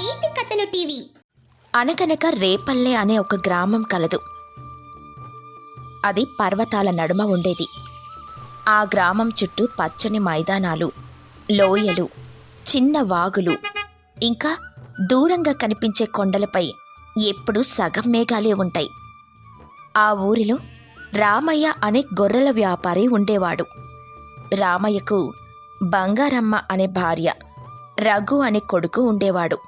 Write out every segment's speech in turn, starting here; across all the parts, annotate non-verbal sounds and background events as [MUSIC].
నీతి కథలు టీవీ. అనగనక రేపల్లె అనే ఒక గ్రామం కలదు. అది పర్వతాల నడుమ ఉండేది. ఆ గ్రామం చుట్టూ పచ్చని మైదానాలు లోయలు చిన్న వాగులు ఇంకా దూరంగా కనిపించే కొండలపై ఎప్పుడూ సగం మేఘాలే ఉంటాయి. ఆ ఊరిలో రామయ్య అనే గొర్రెల వ్యాపారి ఉండేవాడు. రామయ్యకు బంగారమ్మ అనే భార్య రఘు అనే కొడుకు ఉండేవాడు.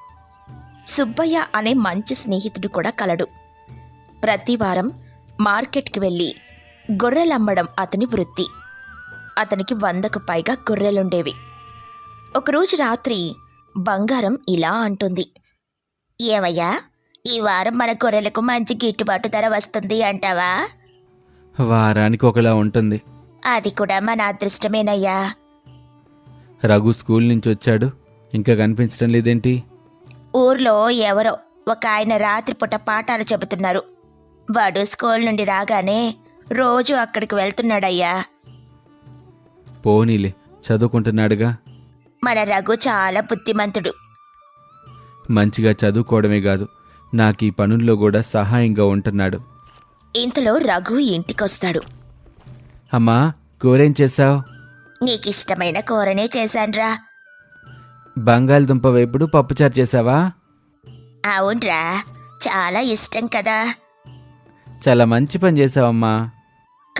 సుబ్బయ్య అనే మంచి స్నేహితుడు కూడా కలడు. ప్రతి వారం మార్కెట్కి వెళ్ళి గొర్రెలమ్మడం అతని వృత్తి. అతనికి వందకు పైగా గొర్రెలుండేవి. ఒకరోజు రాత్రి బంగారం ఇలా అంటుంది. ఏవయ్యా ఈ వారం మన గొర్రెలకు మంచి గిట్టుబాటు ధర వస్తుంది అంటావా? వారానికి ఒకలా ఉంటుంది. అది కూడా మన అదృష్టమేనయ్యా. రఘు స్కూల్ నుంచి వచ్చాడు. ఇంకా కనిపించడం లేదేంటి? ఊర్లో ఎవరో ఒక ఆయన రాత్రిపూట పాఠాలు చెబుతున్నారు. వాడు స్కూల్ నుండి రాగానే రోజు అక్కడికి వెళ్తున్నాడయ్యా. పోనీలే చదువుకుంటున్నాడుగా. మన రఘు చాలా బుద్ధిమంతుడు. మంచిగా చదువుకోవడమే కాదు నాకు ఈ పనుల్లో కూడా సహాయంగా ఉంటున్నాడు. ఇంతలో రఘు ఇంటికొస్తాడు. అమ్మా కూరేం చేశావు? నీకిష్టమైన కూరనే చేశాన్రా. బంగాళదుంప వేపుడు పప్పుచారు చేసావా? అవునరా. చాలా ఇష్టం కదా. చాలా మంచి పని చేసావమ్మా.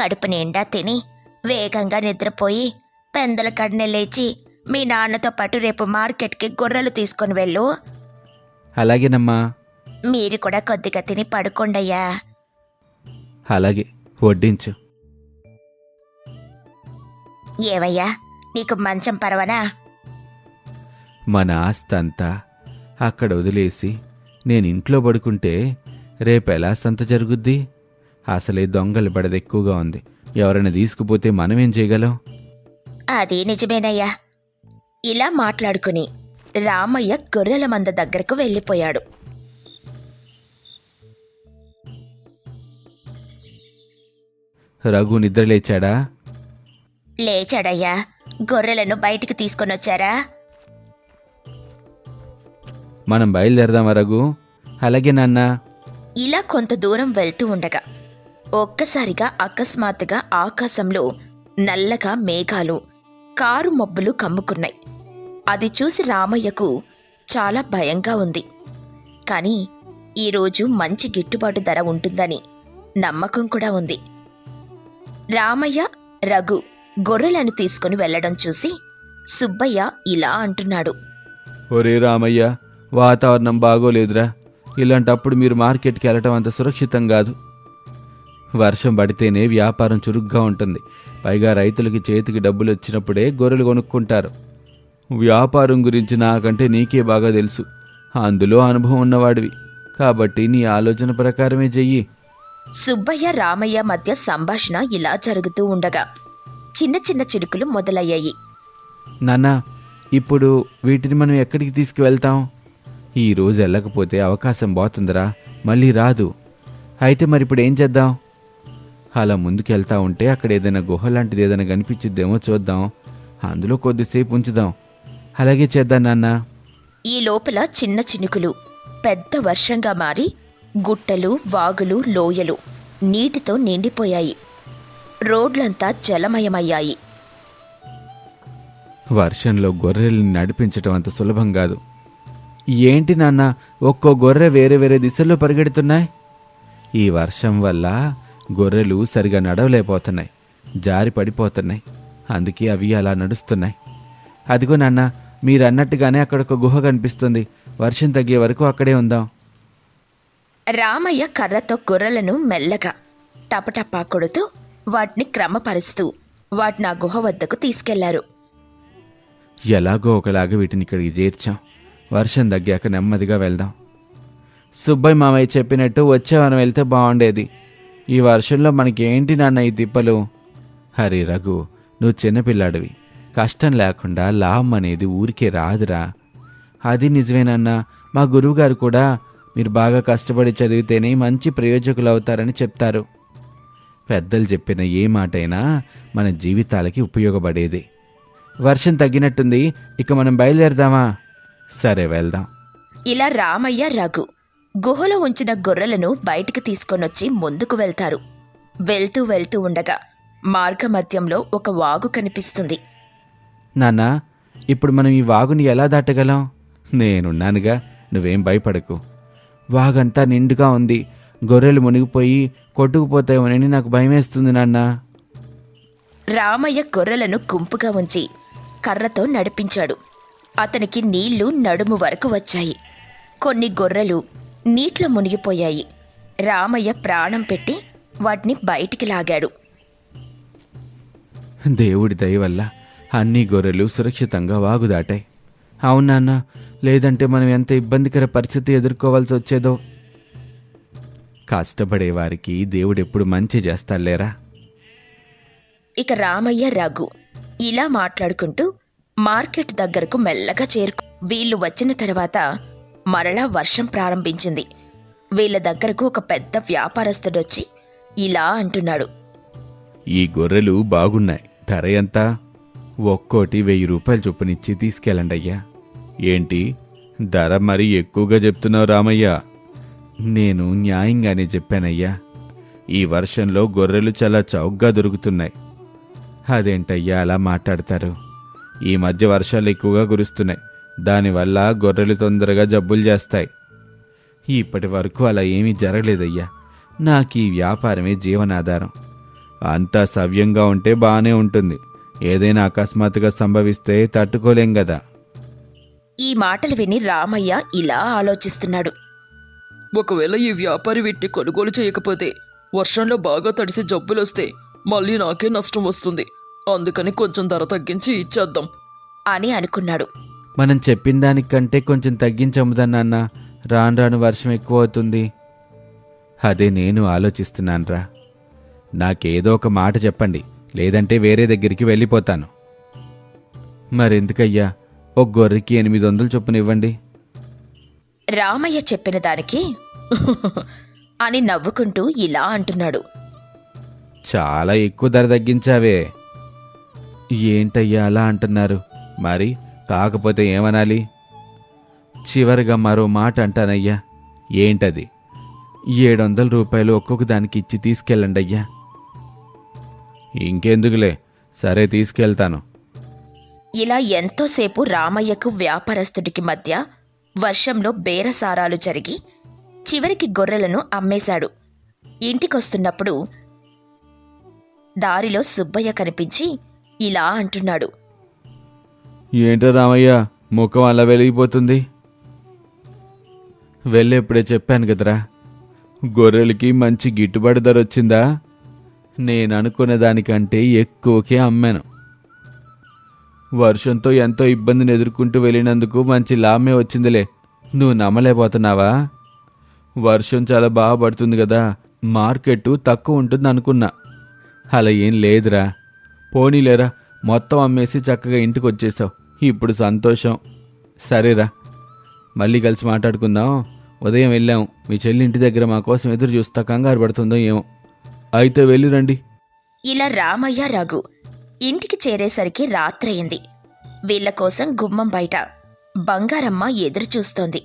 కడుపు నిండా తిని వేగంగా నిద్రపోయి పెందల కడినె లేచి మీ నాన్నతో పాటు రేపు మార్కెట్కి గొర్రెలు తీసుకొని వెళ్ళు. అలాగేనమ్మా. మీరు కూడా కొద్దిగా తిని పడుకోండయ్యా. అలాగే వడ్డించు. ఏవయ్యా నీకు మంచం పర్వనా? మన ఆస్తంతా అక్కడ వదిలేసి నేను ఇంట్లో పడుకుంటే రేపెలా సంత జరుగుద్ది? అసలే దొంగల బడద ఎక్కువగా ఉంది. ఎవరైనా తీసుకుపోతే మనమేం చేయగలం? అది నిజమేనయ్యా. ఇలా మాట్లాడుకుని రామయ్య గొర్రెల మంద దగ్గరకు వెళ్ళిపోయాడు. రఘు నిద్రలేచాడా? లేచాడయ్యా. గొర్రెలను బయటికి తీసుకొనొచ్చారా? మనం బయలుదేరదామా రఘు అలాగే నాన్న. ఇలా కొంత దూరం వెళ్తూ ఉండగా ఒక్కసారిగా అకస్మాత్తుగా ఆకాశంలో నల్లగా మేఘాలు కారు మబ్బులు కమ్ముకున్నాయి. అది చూసి రామయ్యకు చాలా భయంగా ఉంది. కానీ ఈరోజు మంచి గిట్టుబాటు ధర ఉంటుందని నమ్మకం కూడా ఉంది. రామయ్య రఘు గొర్రెలను తీసుకుని వెళ్ళడం చూసి సుబ్బయ్య ఇలా అంటున్నాడు. ఒరే రామయ్య వాతావరణం బాగోలేదురా. ఇలాంటప్పుడు మీరు మార్కెట్కి వెళ్ళటం అంత సురక్షితం కాదు. వర్షం పడితేనే వ్యాపారం చురుగ్గా ఉంటుంది. పైగా రైతులకి చేతికి డబ్బులు వచ్చినప్పుడే గొర్రెలు కొనుక్కుంటారు. వ్యాపారం గురించి నాకంటే నీకే బాగా తెలుసు. అందులో అనుభవం ఉన్నవాడివి. కాబట్టి నీ ఆలోచన ప్రకారమే చెయ్యి. సుబ్బయ్య రామయ్య మధ్య సంభాషణ ఇలా జరుగుతూ ఉండగా చిన్న చిన్న చిరుకులు మొదలయ్యాయి. నాన్న ఇప్పుడు వీటిని మనం ఎక్కడికి తీసుకువెళ్తాం? ఈ రోజు వెళ్ళకపోతే అవకాశం పోతుందిరా మళ్ళీ రాదు. అయితే మరి ఇప్పుడు ఏం చేద్దాం? అలా ముందుకెళ్తా ఉంటే అక్కడ ఏదైనా గుహ లాంటిది ఏదైనా కనిపించిద్దేమో చూద్దాం. అందులో కొద్దిసేపు ఉంచుదాం. అలాగే చేద్దాం నాన్న. ఈ లోపల చిన్న చినుకులు పెద్ద వర్షంగా మారి గుట్టలు వాగులు లోయలు నీటితో నిండిపోయాయి. రోడ్లంతా జలమయమయ్యాయి. వర్షంలో గొర్రెల్ని నడిపించటం అంత సులభం కాదు. ఏంటి నాన్న ఒక్కో గొర్రె వేరే వేరే దిశల్లో పరిగెడుతున్నాయి? ఈ వర్షం వల్ల గొర్రెలు సరిగా నడవలేకపోతున్నాయి జారి పడిపోతున్నాయి. అందుకే అవి అలా నడుస్తున్నాయి. అదిగో నాన్న మీరు అన్నట్టుగానే అక్కడ ఒక గుహ కనిపిస్తుంది. వర్షం తగ్గే వరకు అక్కడే ఉందాం. రామయ్య కర్రతో గొర్రెలను మెల్లగా టపటపా కొడుతూ వాటిని క్రమపరుస్తూ వాటిని ఆ గుహ వద్దకు తీసుకెళ్ళారు. ఎలాగో ఒకలాగా వీటిని ఇక్కడికి చేర్చాం. వర్షం తగ్గాక నెమ్మదిగా వెళ్దాం. సుబ్బయ్య మామయ్య చెప్పినట్టు వచ్చే మనం వెళ్తే బాగుండేది ఈ వర్షంలో మనకేంటి నాన్న ఈ తిప్పలు? హరి రఘు నువ్వు చిన్నపిల్లాడివి. కష్టం లేకుండా లాభం అనేది ఊరికే రాదురా. అది నిజమేనన్నా మా గురువుగారు కూడా మీరు బాగా కష్టపడి చదివితేనే మంచి ప్రయోజకులు అవుతారని చెప్తారు. పెద్దలు చెప్పిన ఏ మాటైనా మన జీవితాలకి ఉపయోగపడేది. వర్షం తగ్గినట్టుంది. ఇక మనం బయలుదేరదామా? సరే వెళ్దాం. ఇలా రామయ్య రఘు గుహలో ఉంచిన గొర్రెలను బయటికి తీసుకొనొచ్చి ముందుకు వెళ్తారు. వెళ్తూ వెళ్తూ ఉండగా మార్గమధ్యంలో ఒక వాగు కనిపిస్తుంది. నాన్నా ఇప్పుడు మనం ఈ వాగుని ఎలా దాటగలం? నేనున్నానుగా నువ్వేం భయపడకు. వాగంతా నిండుగా ఉంది. గొర్రెలు మునిగిపోయి కొట్టుకుపోతాయేమోనని నాకు భయమేస్తుంది నాన్నా. రామయ్య గొర్రెలను గుంపుగా ఉంచి కర్రతో నడిపించాడు. అతనికి నీళ్ళు నడుము వరకు వచ్చాయి. కొన్ని గొర్రెలు నీటిలో మునిగిపోయాయి. రామయ్య ప్రాణం పెట్టి వాటిని బయటికి లాగాడు. దేవుడి దయ వల్ల అన్ని గొర్రెలు సురక్షితంగా వాగు దాటాయి. అవునా అన్న లేదంటే మనం ఎంత ఇబ్బందికర పరిస్థితి ఎదుర్కోవాల్సి వచ్చేదో? కష్టపడే వారికి దేవుడు ఎప్పుడు మంచి చేస్తాలేరా? ఇక రామయ్య రఘు ఇలా మాట్లాడుకుంటూ మార్కెట్ దగ్గరకు మెల్లగా చేరుకు వీళ్ళు వచ్చిన తర్వాత మరలా వర్షం ప్రారంభించింది. వీళ్ళ దగ్గరకు ఒక పెద్ద వ్యాపారస్తుడొచ్చి ఇలా అంటున్నాడు. ఈ గొర్రెలు బాగున్నాయి. ధర ఎంత? ఒక్కోటి వెయ్యి రూపాయలు చొప్పునిచ్చి తీసుకెళ్ళండి అయ్యా. ఏంటి? ధర మరీ ఎక్కువగా చెప్తున్నావు రామయ్య. నేను న్యాయంగానే చెప్పానయ్యా. ఈ వర్షంలో గొర్రెలు చాలా చౌకగా దొరుకుతున్నాయి. అదేంటయ్యా అలా మాట్లాడతారు? ఈ మధ్య వర్షాలు ఎక్కువగా కురుస్తున్నాయి. దానివల్ల గొర్రెలు తొందరగా జబ్బులు చేస్తాయి. ఇప్పటి వరకు అలా ఏమీ జరగలేదయ్యా. నాకు ఈ వ్యాపారమే జీవనాధారం. అంతా సవ్యంగా ఉంటే బాగానే ఉంటుంది. ఏదైనా అకస్మాత్తుగా సంభవిస్తే తట్టుకోలేం కదా ఈ మాటలు విని రామయ్య ఇలా ఆలోచిస్తున్నాడు. ఒకవేళ ఈ వ్యాపారి వీటిని కొనుగోలు చేయకపోతే వర్షంలో బాగా తడిసి జబ్బులొస్తే మళ్ళీ నాకే నష్టం వస్తుంది. అందుకని కొంచెం ధర తగ్గించి ఇచ్చేద్దాం. అని అనుకున్నాడు. మనం చెప్పిన దానికంటే కొంచెం తగ్గించముదా నాన్న? రాను రాను వర్షం ఎక్కువ అవుతుంది అదే నేను ఆలోచిస్తున్నానురా. నాకేదో ఒక మాట చెప్పండి లేదంటే వేరే దగ్గరికి వెళ్ళిపోతాను. మరెందుకయ్యా? ఒక గొర్రెకి ఎనిమిది వందలు చొప్పున ఇవ్వండి రామయ్య చెప్పిన దానికి [LAUGHS] అని నవ్వుకుంటూ ఇలా అంటున్నాడు. చాలా ఎక్కువ ధర తగ్గించావే. ఏంటయ్యా అలా అంటున్నారు? మరి కాకపోతే ఏమనాలి? చివరిగా మరో మాట అంటానయ్యా. ఏంటది? ఏడు వందల రూపాయలు ఒక్కొక్క దానికి ఇచ్చి తీసుకెళ్ళండి అయ్యా. ఇంకెందుకులే? సరే తీసుకెళ్తాను. ఇలా ఎంతోసేపు రామయ్యకు వ్యాపారస్తుడికి మధ్య వర్షంలో బేరసారాలు జరిగి చివరికి గొర్రెలను అమ్మేశాడు. ఇంటికొస్తున్నప్పుడు దారిలో సుబ్బయ్య కనిపించి ఇలా అంటున్నాడు. ఏంటో రామయ్య ముఖం అలా వెలిగిపోతుంది. వెళ్ళేప్పుడే చెప్పాను కదరా గొర్రెలకి మంచి గిట్టుబాటు ధర వచ్చిందా? నేను అనుకునే దానికంటే ఎక్కువకే అమ్మాను. వర్షంతో ఎంతో ఇబ్బందిని ఎదుర్కొంటూ వెళ్ళినందుకు మంచి లాభమే వచ్చిందిలే. నువ్వు నమ్మలేకపోతున్నావా? వర్షం చాలా బాగా పడుతుంది కదా మార్కెట్ తక్కువ ఉంటుంది అనుకున్నా అలా ఏం లేదురా. పోనీలేరా మొత్తం అమ్మేసి చక్కగా ఇంటికి వచ్చేసావు ఇప్పుడు సంతోషం. సరేరా. మళ్ళీ కలిసి మాట్లాడుకుందాం. ఉదయం వెళ్ళాం. మీ చెల్లి ఇంటి దగ్గర మా కోసం ఎదురు చూస్తా కంగారు పడుతుందో ఏమో. అయితే వెళ్ళి రండి. ఇలా రామయ్య రఘు ఇంటికి చేరేసరికి రాత్రయింది. వీళ్ళ కోసం గుమ్మం బయట బంగారమ్మ ఎదురు చూస్తోంది.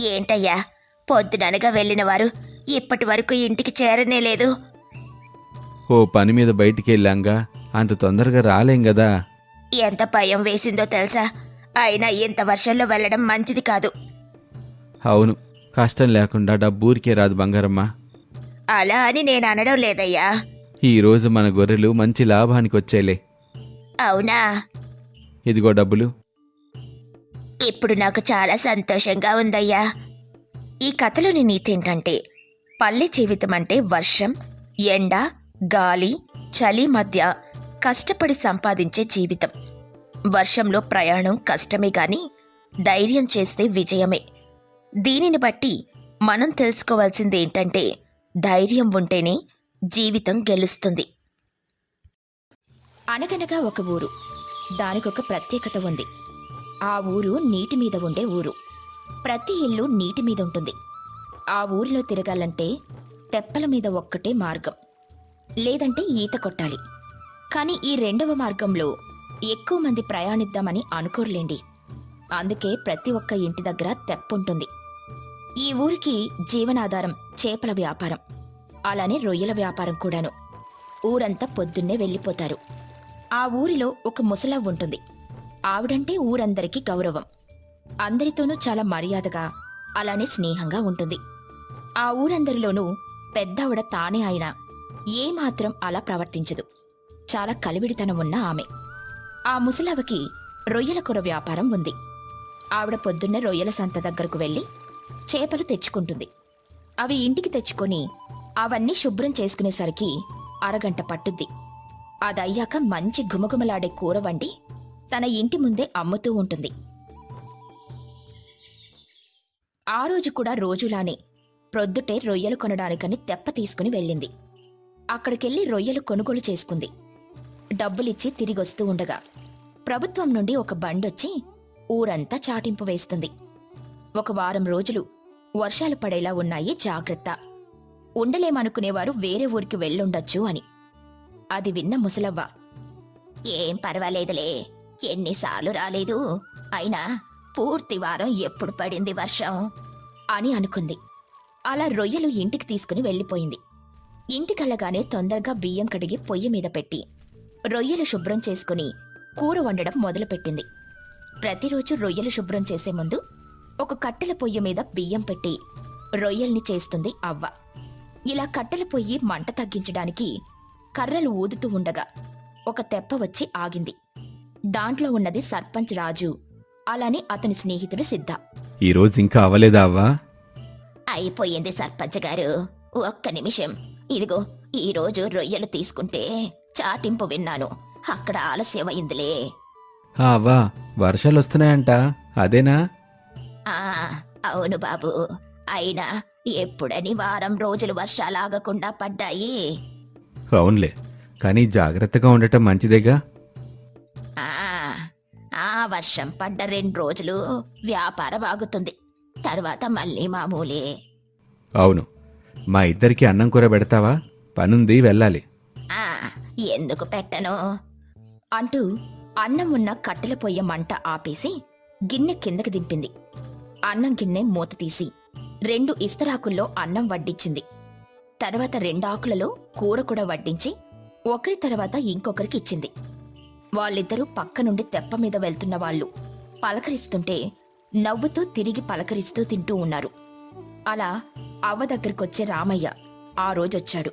ఏంటయ్యా పొద్దుననగా వెళ్ళిన వారు ఇప్పటి వరకు ఇంటికి చేరనే లేదు. ఓ పని మీద బయటికి వెళ్ళాంగా. అంత తొందరగా రాలేం కదా ఎంత భయం వేసిందో తెలుసా? అయినా ఇంత వర్షంలో వెళ్ళడం మంచిది కాదు. అవును కష్టం లేకుండా డబ్బు ఊరికే రాదు బంగారమ్మ. అలా అని నేను అనడం లేదయ్యా. ఈ రోజు మన గొర్రెలు మంచి లాభానికి వచ్చేలే అవునా? ఇదిగో డబ్బులు. ఇప్పుడు నాకు చాలా సంతోషంగా ఉందయ్యా. ఈ కథలోని నీతి ఏంటంటే పల్లె జీవితం అంటే వర్షం ఎండ గాలి చలి మధ్య కష్టపడి సంపాదించే జీవితం. వర్షంలో ప్రయాణం కష్టమే గాని ధైర్యం చేస్తే విజయమే. దీనిని బట్టి మనం తెలుసుకోవాల్సింది ఏంటంటే ధైర్యం ఉంటేనే జీవితం గెలుస్తుంది. అనగనగా ఒక ఊరు. దానికొక ప్రత్యేకత ఉంది. ఆ ఊరు నీటి మీద ఉండే ఊరు. ప్రతి ఇల్లు నీటి మీద ఉంటుంది. ఆ ఊరిలో తిరగాలంటే తెప్పల మీద ఒక్కటే మార్గం. లేదంటే ఈత కొట్టాలి. కానీ ఈ రెండవ మార్గంలో ఎక్కువ మంది ప్రయాణిద్దామని అనుకోర్లేండి. అందుకే ప్రతి ఒక్క ఇంటి దగ్గర తెప్పుంటుంది. ఈ ఊరికి జీవనాధారం చేపల వ్యాపారం అలానే రొయ్యల వ్యాపారం కూడాను. ఊరంతా పొద్దున్నే వెళ్ళిపోతారు. ఆ ఊరిలో ఒక ముసలవ్వ ఉంటుంది. ఆవిడంటే ఊరందరికీ గౌరవం. అందరితోనూ చాలా మర్యాదగా అలానే స్నేహంగా ఉంటుంది. ఆ ఊరందరిలోనూ పెద్దావిడ తానే అయినా ఏమాత్రం అలా ప్రవర్తించదు. చాలా కలివిడితనం ఉన్న ఆమె. ఆ ముసలావకి రొయ్యల కూర వ్యాపారం ఉంది. ఆవిడ పొద్దున్న రొయ్యల సంత దగ్గరకు వెళ్ళి చేపలు తెచ్చుకుంటుంది. అవి ఇంటికి తెచ్చుకొని అవన్నీ శుభ్రం చేసుకునేసరికి అరగంట పట్టుద్ది. అదయ్యాక మంచి గుమగుమలాడే కూర వండి తన ఇంటి ముందే అమ్ముతూ ఉంటుంది. ఆ రోజు కూడా రోజులానే ప్రొద్దుటే రొయ్యలు కొనడానికని తెప్ప తీసుకుని వెళ్ళింది. అక్కడికెళ్ళి రొయ్యలు కొనుగోలు చేసుకుంది. డబ్బులిచ్చి తిరిగొస్తూ ఉండగా ప్రభుత్వం నుండి ఒక బండొచ్చి ఊరంతా చాటింపు వేస్తుంది. ఒక వారం రోజులు వర్షాలు పడేలా ఉన్నాయి జాగ్రత్త. ఉండలేమనుకునేవారు వేరే ఊరికి వెళ్ళుండొచ్చు అని. అది విన్న ముసలవ్వ ఏం పర్వాలేదులే ఎన్నిసార్లు రాలేదు అయినా పూర్తి వారం ఎప్పుడు పడింది వర్షం? అని అనుకుంది. అలా రొయ్యలు ఇంటికి తీసుకుని వెళ్ళిపోయింది. ఇంటికల్లగానే తొందరగా బియ్యం కడిగి పొయ్యి మీద పెట్టి రొయ్యలు శుభ్రం చేసుకుని కూర వండడం మొదలుపెట్టింది. ప్రతిరోజు రొయ్యలు శుభ్రం చేసే ముందు ఒక కట్టెల పొయ్యి మీద బియ్యం పెట్టి రొయ్యల్ని చేస్తుంది అవ్వ. ఇలా కట్టెల పొయ్యి మంట తగ్గించడానికి కర్రలు ఊదుతూ ఉండగా ఒక తెప్ప వచ్చి ఆగింది. దాంట్లో ఉన్నది సర్పంచ్ రాజు అలానే అతని స్నేహితుడు సిద్ధ. ఈరోజు ఇంకా అవ్వలేదా అవ్వా? అయిపోయింది సర్పంచ్ గారు. ఒక్క నిమిషం. ఇదిగో ఈ రోజు రొయ్యలు తీసుకుంటే చాటింపు విన్నాను. అక్కడ ఆలస్యమైందిలే ఆ అవ్వా వర్షాలు వస్తున్నాయంట. అదేనా? ఆ అవును బాబు. అయినా ఎప్పుడని వారం రోజులు వర్షాలాగకుండా పడ్డాయి. అవునులే కానీ జాగ్రత్తగా ఉండటం మంచిదేగా? ఆ ఆ వర్షం పడ్డ రెండు రోజులు వ్యాపారం ఆగుతుంది. తర్వాత మళ్ళీ మామూలే. అవును. మా ఇద్దరికి అన్నం కూర పెడతావా? పనుంది వెళ్ళాలి. ఆ ఎందుకు పెట్టను? అంటూ అన్నం ఉన్న కట్టెల పొయ్య మంట ఆపేసి గిన్నె కిందకి దింపింది. అన్నం గిన్నె మూత తీసి రెండు ఇస్తరాకుల్లో అన్నం వడ్డించింది. తర్వాత రెండాకులలో కూర కూడా వడ్డించి ఒకరి తర్వాత ఇంకొకరికి ఇచ్చింది. వాళ్ళిద్దరూ పక్క నుండి తెప్ప మీద వెళ్తున్న వాళ్ళు పలకరిస్తుంటే నవ్వుతూ తిరిగి పలకరిస్తూ తింటూ ఉన్నారు. అలా అవ్వ దగ్గరికొచ్చే రామయ్య ఆ రోజొచ్చాడు.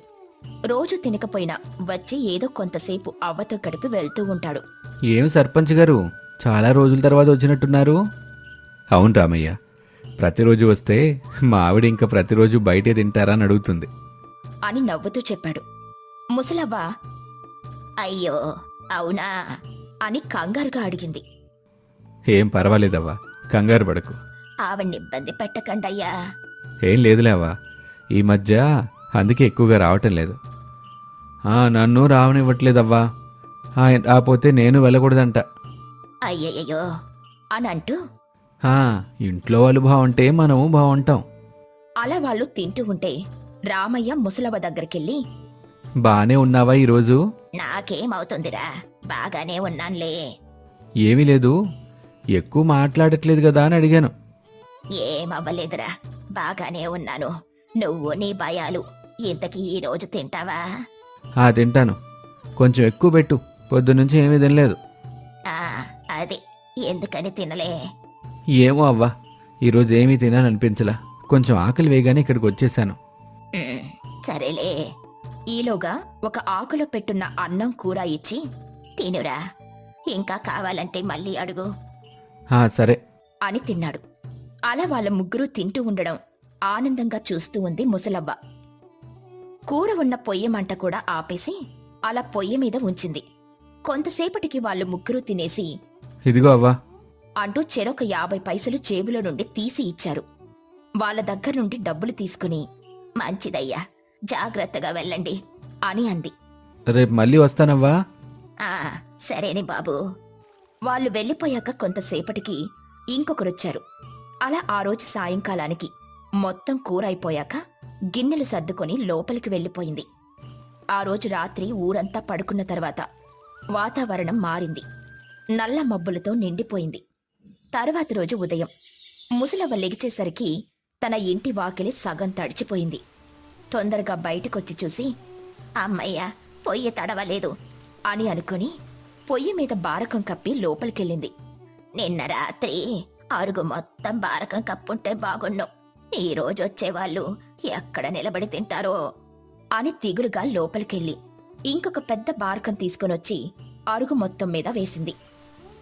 రోజు తినకపోయినా వచ్చి ఏదో కొంతసేపు అవ్వతో గడిపి వెళ్తూ ఉంటాడు. ఏం సర్పంచ్ గారు? చాలా రోజుల తర్వాత వచ్చినట్టున్నారు. అవును రామయ్య. ప్రతిరోజు వస్తే మా ఆవిడ ఇంకా ప్రతిరోజు బయటే తింటారా అని అడుగుతుంది. అని నవ్వుతూ చెప్పాడు. ముసలవ్వ అయ్యో అవునా? అని కంగారుగా అడిగింది. ఏం పర్వాలేదవ్వా కంగారు పడకు. ఆవిడ్ని ఇబ్బంది పెట్టకండయ్యా. ఏం లేదులేవా ఈ మధ్య అందుకే ఎక్కువగా రావటం లేదు. నన్ను రావనివ్వట్లేదవ్వా. ఆ, రాపోతే నేను వెళ్ళకూడదంట. అయ్యయ్యో అని అంటూ? ఇంట్లో వాళ్ళు బాగుంటే మనము బాగుంటాం అలా వాళ్ళు తింటూ ఉంటే రామయ్య ముసలవ్వ దగ్గరికెళ్ళి బానే ఉన్నావా ఈరోజు? నాకేమవుతుందిరా బాగానే ఉన్నాన్లే. ఏమీ లేదు ఎక్కువ మాట్లాడట్లేదు కదా అని అడిగాను. ఏమవ్వలేదురా బాగానే ఉన్నాను. నువ్వు నీ భయాలు ఇంతకీ ఈ రోజు తింటావా? ఆ తింటాను. కొంచెం ఎక్కువ పెట్టు. పొద్దునుంచి ఏమీ తినలేదు. ఆ అది. ఎందుకని తినలే? ఏమో అవ్వా. ఈరోజు ఏమీ తినాలనిపించలా. కొంచెం ఆకలి వేయగానే ఇక్కడికి వచ్చేసాను. ఉమ్, సరేలే. ఈలోగా ఒక ఆకులో పెట్టున్న అన్నం కూర ఇచ్చి తినురా. ఇంకా కావాలంటే మళ్ళీ అడుగు. ఆ సరే. అని తిన్నాడు. అలా వాళ్ళ ముగ్గురు తింటూ ఉండడం ఆనందంగా చూస్తూ ఉంది ముసలవ్వ. కూర ఉన్న పొయ్యి మంట కూడా ఆపేసి అలా పొయ్యి మీద ఉంచింది. కొంతసేపటికి వాళ్ళు ముగ్గురు తినేసి ఇదిగో అవ్వా. అంటూ చెరొక యాభై పైసలు జేబులో నుండి తీసి ఇచ్చారు. వాళ్ళ దగ్గర నుండి డబ్బులు తీసుకుని మంచిదయ్యా జాగ్రత్తగా వెళ్ళండి అని అంది. రేపు మళ్ళీ వస్తానవ్వా? ఆ సరేని బాబు. వాళ్ళు వెళ్ళిపోయాక కొంతసేపటికి ఇంకొకరొచ్చారు. అలా ఆ రోజు సాయంకాలానికి మొత్తం కూర అయిపోయాక గిన్నెలు సర్దుకొని లోపలికి వెళ్ళిపోయింది. ఆ రోజు రాత్రి ఊరంతా పడుకున్న తర్వాత వాతావరణం మారింది. నల్ల మబ్బులతో నిండిపోయింది. తర్వాత రోజు ఉదయం ముసలవ్వ లెగిచేసరికి తన ఇంటి వాకిలి సగం తడిచిపోయింది. తొందరగా బయటకొచ్చి చూసి అమ్మయ్య పొయ్యి తడవలేదు అని అనుకుని పొయ్యి మీద బారకం కప్పి లోపలికెళ్ళింది. నిన్న రాత్రి అరుగు మొత్తం బారకం కప్పుంటే బాగున్నావు ఈ రోజు వచ్చేవాళ్ళు ఎక్కడ నిలబడి తింటారో అని తిగులుగా లోపలికెళ్ళి ఇంకొక పెద్ద బారకం తీసుకునొచ్చి అరుగు మొత్తం మీద వేసింది.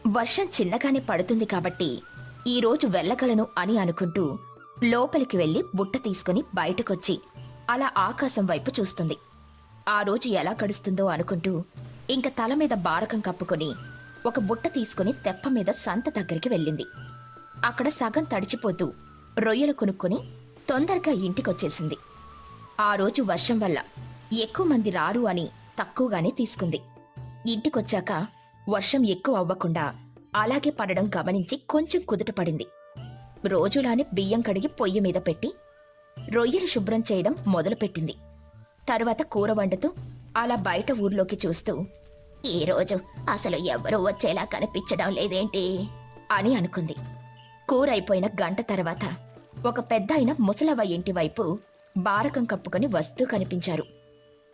వర్షం చిన్నగానే పడుతుంది కాబట్టి ఈ రోజు వెళ్ళగలను అని అనుకుంటూ లోపలికి వెళ్ళి బుట్ట తీసుకుని బయటకొచ్చి అలా ఆకాశం వైపు చూస్తుంది. ఆ రోజు ఎలా గడుస్తుందో అనుకుంటూ ఇంక తల మీద బారకం కప్పుకొని ఒక బుట్ట తీసుకుని తెప్ప మీద సంత దగ్గరికి వెళ్ళింది. అక్కడ సగం తడిచిపోతూ రొయ్యలు కొనుక్కొని తొందరగా ఇంటికొచ్చేసింది. ఆ రోజు వర్షం వల్ల ఎక్కువ మంది రారు అని తక్కువగానే తీసుకుంది. ఇంటికొచ్చాక వర్షం ఎక్కువ అవ్వకుండా అలాగే పడడం గమనించి కొంచెం కుదుట పడింది. రోజులానే బియ్యం కడిగి పొయ్యి మీద పెట్టి రొయ్యలు శుభ్రం చేయడం మొదలుపెట్టింది. తరువాత కూర వండుతూ అలా బయట ఊర్లోకి చూస్తూ ఈ రోజు అసలు ఎవరూ వచ్చేలా కనిపించడం లేదేంటి? అని అనుకుంది. కూర అయిపోయిన గంట తర్వాత ఒక పెద్ద ఆయన ముసలవ్వ ఇంటి వైపు బారకం కప్పుకొని వస్తూ కనిపించారు.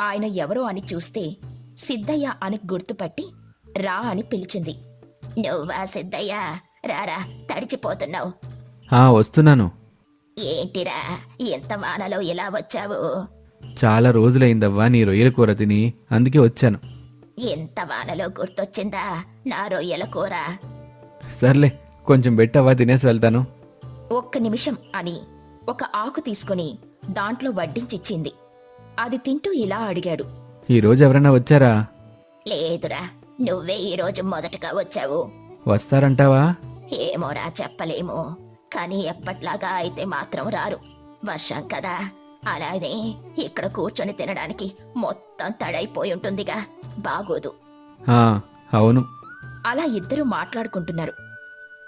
ఆయన ఎవరో అని చూస్తే సిద్ధయ్య అని గుర్తుపట్టి రా అని పిలిచింది. నువ్వా సిద్ధయ్య? రారా తడిచిపోతున్నావు. ఆ వస్తున్నాను. ఏంటిరా ఎంత వానలో ఇలా వచ్చావు? చాలా రోజులైందవ్వా నీ రొయ్యల కూర తిని అందుకే వచ్చాను. ఎంత వానలో గుర్తొచ్చిందా నా రొయ్యల కూర? సర్లే కొంచెం పెట్టవా తినేసి వెళ్తాను. ఒక్క నిమిషం అని ఒక ఆకు తీసుకుని దాంట్లో వడ్డించిచ్చింది. అది తింటూ ఇలా అడిగాడు. ఈ రోజు ఎవరైనా వచ్చారా? లేదురా నువ్వే ఈ రోజు మొదటగా వచ్చావు. వస్తారంటావా? ఏమోరా చెప్పలేము. కానీ ఎప్పట్లాగా అయితే మాత్రం రారు. వర్షం కదా. అలానే ఇక్కడ కూర్చొని తినడానికి మొత్తం తడైపోయి ఉంటుందిగా. బాగోదు. ఆ, అవును. అలా ఇద్దరు మాట్లాడుకుంటున్నారు.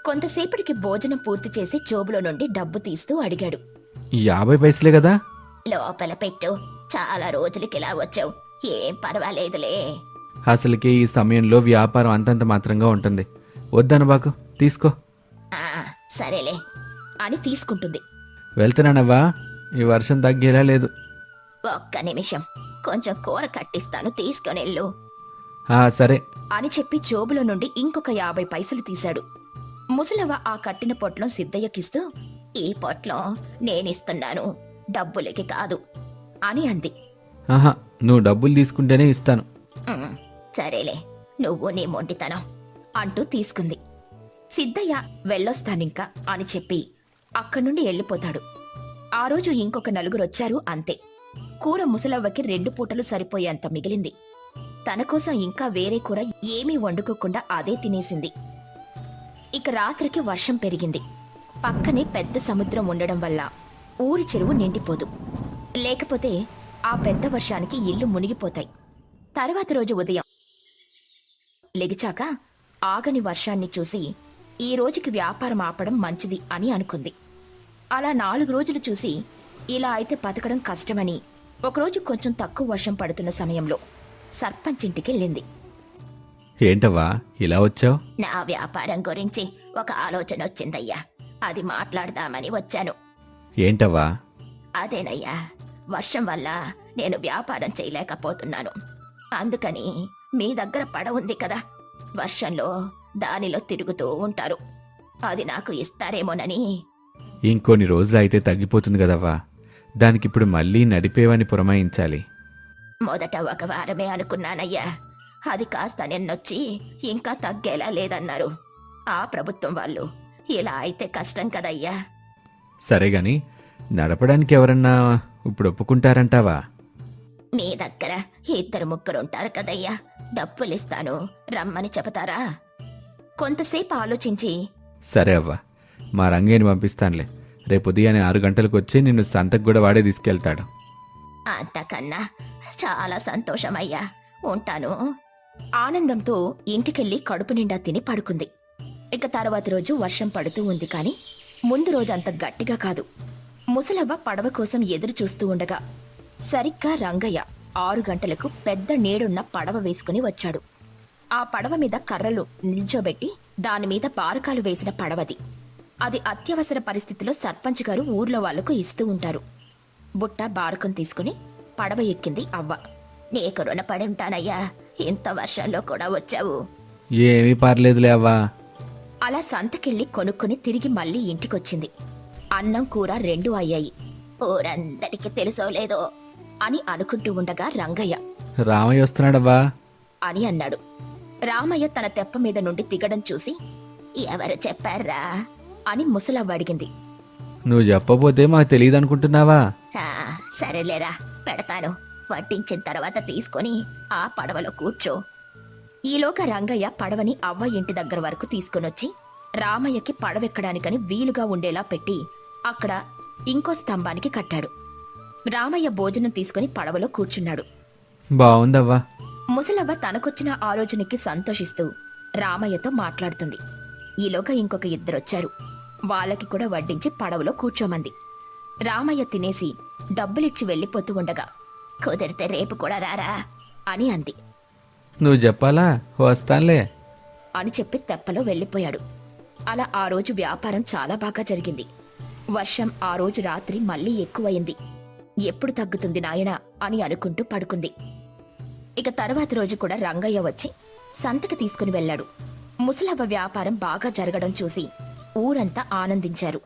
కొంతసేపటికి భోజనం పూర్తి చేసి జోబులో నుండి డబ్బు తీస్తూ అడిగాడు. యాభై పైసలే కదా? లోపల పెట్టు. చాలా రోజులకి ఇలా వచ్చావు. ఏం పర్వాలేదులే. అసలుకి ఈ సమయంలో వ్యాపారం అంతంత మాత్రంగా ఉంటుంది. వద్దను బాకు తీసుకో. ఆ సరేలే అని తీసుకుంటుంది. వెళ్తున్నానవ్వా. ఈ వర్షం తగ్గేలా లేదు. ఒక్క నిమిషం. కొంచెం కూర కట్టిస్తాను తీసుకొనెళ్ళు. ఆ సరే. అని చెప్పి జోబులో నుండి ఇంకొక యాభై పైసలు తీశాడు. ముసలవ్వ ఆ కట్టిన పొట్లం సిద్ధయ్యకిస్తూ ఈ పొట్లం నేనిస్తున్నాను డబ్బులకి కాదు అని అంది. ఆహా నువ్వు డబ్బులు తీసుకుంటేనే ఇస్తాను. "ఉమ్, సరేలే నువ్వు నీ మొండితనం అంటూ తీసుకుంది. సిద్ధయ్య వెళ్ళొస్తానింకా అని చెప్పి అక్కడి నుండి వెళ్ళిపోతాడు. ఆ రోజు ఇంకొక నలుగురు వచ్చారు అంతే. కూర ముసలవ్వకి రెండు పూటలు సరిపోయేంత మిగిలింది. తన కోసం ఇంకా వేరే కూర ఏమీ వండుకోకుండా అదే తినేసింది. ఇక రాత్రికి వర్షం పెరిగింది. పక్కనే పెద్ద సముద్రం ఉండడం వల్ల ఊరి చెరువు నిండిపోదు. లేకపోతే ఆ పెద్ద వర్షానికి ఇల్లు మునిగిపోతాయి. తర్వాత రోజు ఉదయం లెగిచాక ఆగని వర్షాన్ని చూసి ఈ రోజుకి వ్యాపారం ఆపడం మంచిది అని అనుకుంది. అలా నాలుగు రోజులు చూసి ఇలా అయితే బతకడం కష్టమని ఒకరోజు కొంచెం తక్కువ వర్షం పడుతున్న సమయంలో సర్పంచ్ ఇంటికి వెళ్ళింది. ఏంటవ్వా? ఇలా వచ్చావు? నా వ్యాపారం గురించి ఒక ఆలోచన వచ్చిందయ్యా. అది మాట్లాడదామని వచ్చాను. ఏంటవ్వా? అదేనయ్యా వర్షం వల్ల నేను వ్యాపారం చేయలేకపోతున్నాను. అందుకని మీ దగ్గర పడ ఉంది కదా. వర్షంలో దానిలో తిరుగుతూ ఉంటారు. అది నాకు ఇస్తారేమోనని. ఇంకొన్ని రోజులు అయితే తగ్గిపోతుంది కదవ్వా. దానికిప్పుడు మళ్ళీ నడిపేవని పురమాయించాలి. మొదట ఒక వారమే అనుకున్నానయ్యా. అది కాస్త నిన్నొచ్చి ఇంకా తగ్గేలా లేదన్నారు. ఆ ప్రభుత్వం వాళ్ళు ఇలా అయితే కష్టం కదయ్యా. సరే గాని నడపడానికి ఎవరన్నా ఇప్పుడు ఒప్పుకుంటారంటావా? మీ దగ్గర ఇద్దరు ముగ్గురు ఉంటారు కదయ్యా. డబ్బులిస్తాను రమ్మని చెబుతారా? కొంతసేపు ఆలోచించి సరే అవ్వా మా రంగేని పంపిస్తానులే. రేపు ఉదయాన్నే ఆరు గంటలకు వచ్చి నిన్ను సంతకు కూడా వాడే తీసుకెళ్తాడు. అంతకన్నా చాలా సంతోషమయ్యా. ఉంటాను. ఆనందంతో ఇంటికెళ్ళి కడుపు నిండా తిని పడుకుంది. ఇక తర్వాత రోజు వర్షం పడుతూ ఉంది కాని ముందు రోజు అంత గట్టిగా కాదు. ముసలవ్వ పడవ కోసం ఎదురు చూస్తూ ఉండగా సరిగ్గా రంగయ్య ఆరు గంటలకు పెద్ద నీడున్న పడవ వేసుకుని వచ్చాడు. ఆ పడవ మీద కర్రలు నిల్చోబెట్టి దానిమీద బారకాలు వేసిన పడవది. అది అత్యవసర పరిస్థితిలో సర్పంచ్ గారు ఊర్లో వాళ్ళకు ఇస్తూ ఉంటారు. బుట్ట బారకం తీసుకుని పడవ ఎక్కింది అవ్వ. నీకు రుణపడి ఉంటానయ్యా. ఇంత వర్షంలో కూడా వచ్చావు. ఏమీ పర్లేదులే అవ్వా. అలా సంతకెళ్ళి కొనుక్కొని తిరిగి మళ్ళీ ఇంటికొచ్చింది. అన్నం కూర రెండూ అయ్యాయి. ఊరందరికీ తెలుసో లేదో అని అనుకుంటూ ఉండగా రంగయ్య. రామయ్య వస్తున్నాడవ్వా. అని అన్నాడు. రామయ్య తన తెప్ప మీద నుండి దిగడం చూసి ఎవరు చెప్పారా? అని ముసలవ్వ అడిగింది. నువ్వు చెప్పబోతే మాకు తెలియదు అనుకుంటున్నావా "ఆ, సరేలేరా పెడతాను. వడ్డించిన తర్వాత తీసుకొని ఆ పడవలో కూర్చో. ఈలోగా రంగయ్య పడవని అవ్వ ఇంటి దగ్గర వరకు తీసుకొనొచ్చి రామయ్యకి పడవెక్కడానికని వీలుగా ఉండేలా పెట్టి అక్కడ ఇంకో స్తంభానికి కట్టాడు. రామయ్య భోజనం తీసుకుని పడవలో కూర్చున్నాడు. బాగుందవ్వా ముసలవ్వ తనకొచ్చిన ఆలోచనకి సంతోషిస్తూ రామయ్యతో మాట్లాడుతుంది. ఈలోగా ఇంకొక ఇద్దరొచ్చారు. వాళ్ళకి కూడా వడ్డించి పడవలో కూర్చోమంది. రామయ్య తినేసి డబ్బులిచ్చి వెళ్ళిపోతూ ఉండగా కుదిరితే రేపు కూడా రారా? అని అంది. నువ్వు చెప్పాలా? వస్తానులే. అని చెప్పి తెప్పలో వెళ్ళిపోయాడు. అలా ఆ రోజు వ్యాపారం చాలా బాగా జరిగింది. వర్షం ఆ రోజు రాత్రి మళ్ళీ ఎక్కువయింది ఎప్పుడు తగ్గుతుంది నాయనా? అని అనుకుంటూ పడుకుంది. ఇక తర్వాత రోజు కూడా రంగయ్య వచ్చి సంతకి తీసుకుని వెళ్ళాడు. ముసలవ్వ వ్యాపారం బాగా జరగడం చూసి ఊరంతా ఆనందించారు.